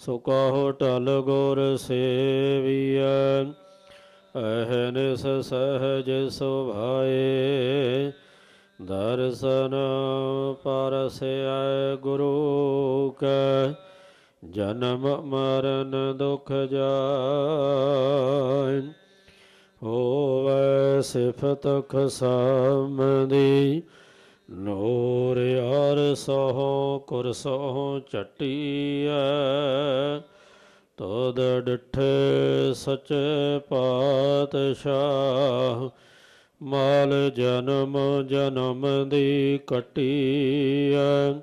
ਸੋ ਕਹੋ ਟਲ ਗੁਰ ਸੇਵੀਐ ਅਹਨਿਸ ਸਹਜ ਸੁਭਾਏ, ਦਰਸ਼ਨ ਪਰਸੈ ਗੁਰੂ ਕੈ, ਜਨਮ ਮਰਨ ਦੁਖ ਜਾਇ, ਹੋਵੈ ਸਿਫਤ ਖਸਮਦੀ ਨੂਰ ਅਰ ਸੋ ਕੁਰਸੋ ਚਟੀਐ ਤਦ ਡਿਠੇ ਸਚੇ ਪਾਤਸ਼ਾਹ, ਮਾਲ ਜਨਮ ਜਨਮ ਦੀ ਕਟੀਐ।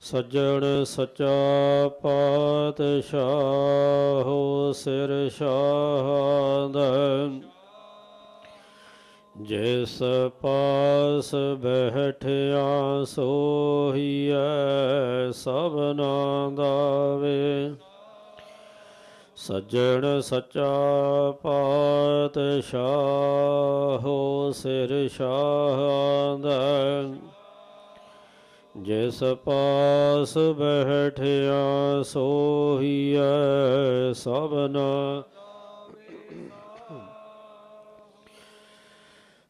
ਸੱਜਣ ਸਚਾ ਪਾਤਸ਼ਾਹ ਸਿਰ ਸ਼ਾਹ ਸ਼ਾਹਦ ਜਿਸ ਪਾਸ ਬਹਿਠਿਆ ਸੋਹੀਐ ਸਭਨਾ ਦਾਵੇ ਸੱਜਣ ਸਚਾ ਪਾਤਸ਼ਾਹ ਸਿਰ ਸ਼ਾਹਦ ਜਿਸ ਪਾਸ ਬਹਿਠਿਆ ਸੋਹੀਐ ਸਭਨਾ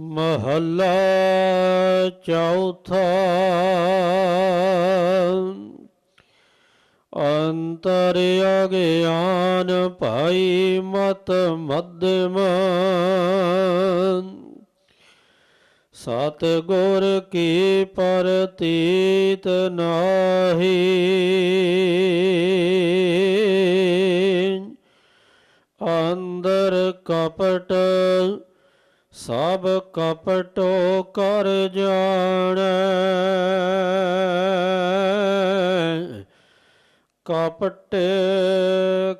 ਮਹੱਲਾ ਚੌਥਾ। ਅੰਤਰ ਅਗਿਆਨ ਭਾਈ ਮਤ ਮਧਮ। ਸਤ ਗੁਰ ਕੀ ਪ੍ਰਤੀਤ ਨਾਹੀ। ਅੰਦਰ ਕਪਟ ਸਭ ਕਪਟੋ ਕਰ ਜਾਣੈ। ਕਪਟ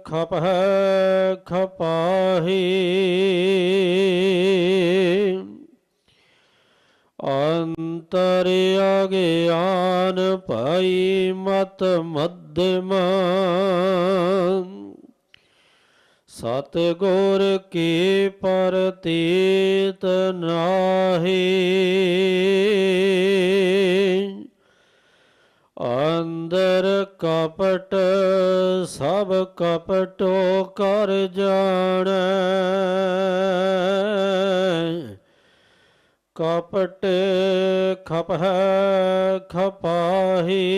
ਖਪੈ ਖਪਾਹੀ। ਅੰਤਰ ਅਗਿਆਨ ਭਾਈ ਮਤ ਮਧਮ। ਸਤ ਗੁਰ ਕੀ ਪ੍ਰਤੀਤ ਨਾਹੀ। ਅੰਦਰ ਕਪਟ ਸਭ ਕਪਟੋ ਕਰ ਜਾਣੈ। ਕਪਟ ਖਪੈ ਖਪਾਹੀ।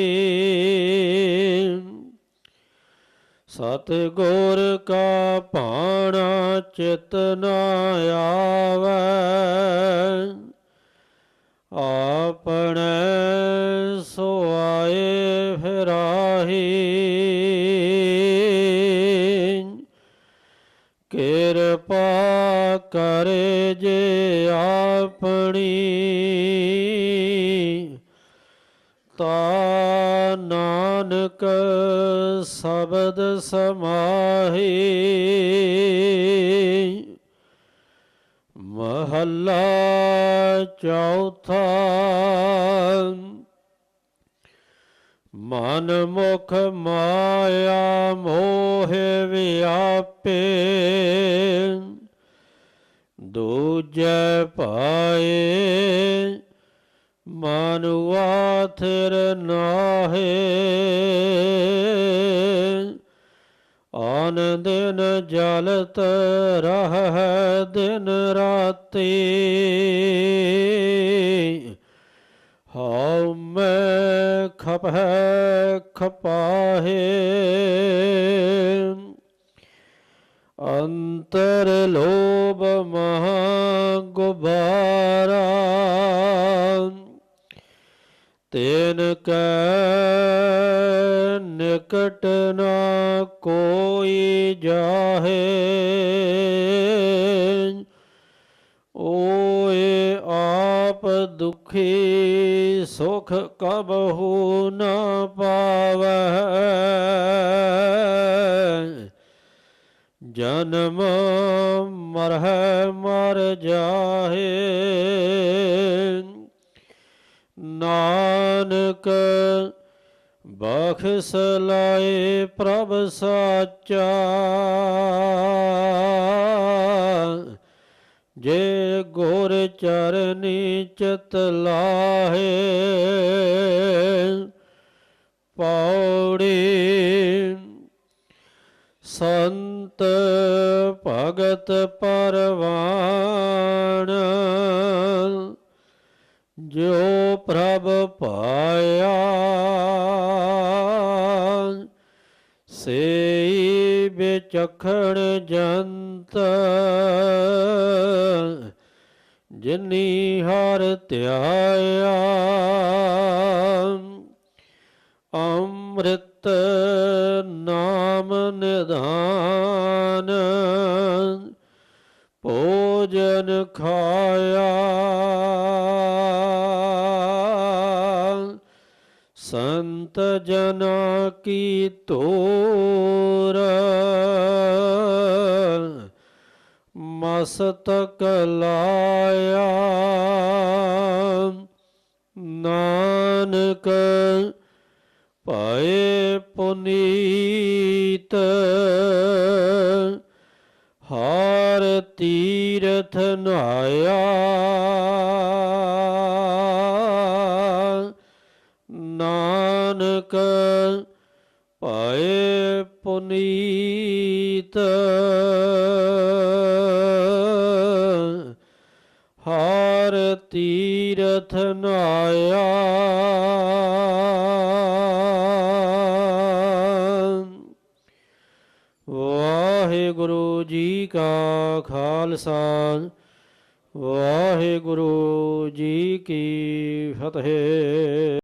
ਸਤ ਗੁਰ ਕਾ ਭਾਣਾ ਚਿਤ ਨ ਆਵੈ। ਆਪਣੇ ਸੋਆਏ ਫਿਰਾਹੀ। ਕਿਰਪਾ ਕਰੇ ਜੇ ਆਪਣੀ। ਤਾ ਨਾਨਕ ਸ਼ਬਦ ਸਮਾਹੀ। ਮਹੱਲਾ ਚੌਥਾ। ਮਨ ਮੁਖ ਮਾਇਆ ਮੋਹ ਵਿਆਪੇ। ਦੂਜੈ ਪਾਏ ਮਨੁਆ ਥਿਰ ਨਾਹੇ। ਆਨ ਦਿਨ ਜਲਤ ਰਹਿ ਦਿਨ ਰਾਤੀ। ਹਉ ਮੈਂ ਖਪੈ ਖਪਾਹੇ। ਅੰਤਰ ਲੋ ਤੈਨ ਕੈ ਨਿਕਟ ਨਾ ਕੋਈ ਜਾਹੇ। ਓਏ ਆਪ ਦੁਖੀ ਸੁਖ ਕਬਹੂ ਨਾ ਪਾਵੈ। ਜਨਮ ਨਾਨਕ ਬਖਸ ਲਾਏ ਪ੍ਰਭ ਸਾਚਾ। ਜੇ ਗੋਰ ਚਰਨੀ ਚਿਤ ਲਾਹੇ, ਪੌੜੀ ਸੰਤ ਭਗਤ ਪਰਵਾਨ ਜੋ ਪ੍ਰਭ ਜਿਨੀ ਹਰ ਧਿਆਇਆ। ਅੰਮ੍ਰਿਤ ਨਾਮ ਨਿਧਾਨ ਭੋਜਨ ਖਾਇਆ। ਸੰਤ ਜਨਾ ਕੀ ਤੋਰ ਮਸਤਕ ਲਾਇਆ ਨਾਨਕ ਪਾਏ ਪੁਨੀਤ ਹਾਰ ਤੀਰਥ ਨਾਇਆ। ਨਾਨਕ ਪਾਏ ਪੁਨੀਤ। ਹਾਰ ਤੀਰਥ ਨਾਇਆ। ਵਾਹਿਗੁਰੂ ਜੀ ਕਾ ਖਾਲਸਾ। ਵਾਹਿਗੁਰੂ ਜੀ ਕੀ ਫਤਿਹ।